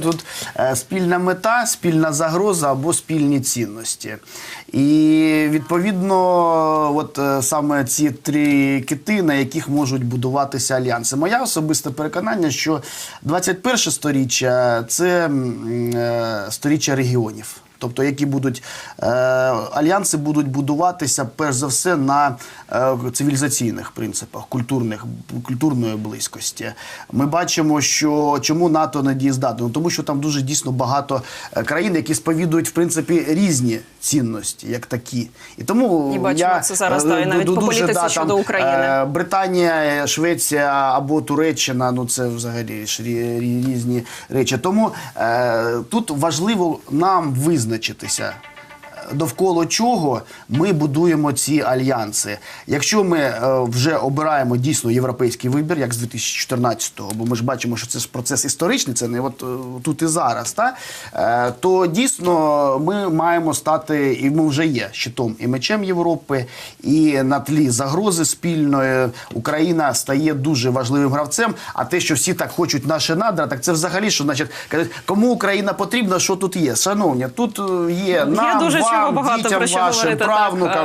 Тут е, спільна мета, спільна загроза або спільні цінності. І відповідно, от е, саме ці три кити, на яких можуть будуватися альянси. Моє особисте переконання, що 21 сторіччя це е, сторіччя регіонів. Тобто, які будуть е, альянси будуть будуватися перш за все на е, цивілізаційних принципах, культурних культурної близькості. Ми бачимо, що чому НАТО не дієздатне? Ну, тому що там дуже дійсно багато е, країн, які сповідують в принципі різні цінності, як такі. І тому І бачимо я це зараз, е, та, і навіть по дуже, політиці да, щодо там, України. е, Британія, Швеція або Туреччина ну це взагалі різні речі. Тому е, тут важливо нам визначитися. Довкола чого ми будуємо ці альянси. Якщо ми е, вже обираємо дійсно європейський вибір, як з 2014-го, бо ми ж бачимо, що це ж процес історичний, це не от е, тут і зараз, та, е, то дійсно ми маємо стати, і ми вже є щитом і мечем Європи, і на тлі загрози спільної Україна стає дуже важливим гравцем. А те, що всі так хочуть наші надра, так це взагалі що значить кажуть, кому Україна потрібна, що тут є? Шановні, тут є нам, вам, багато дітям про що вашим, говорити, так, правнукам.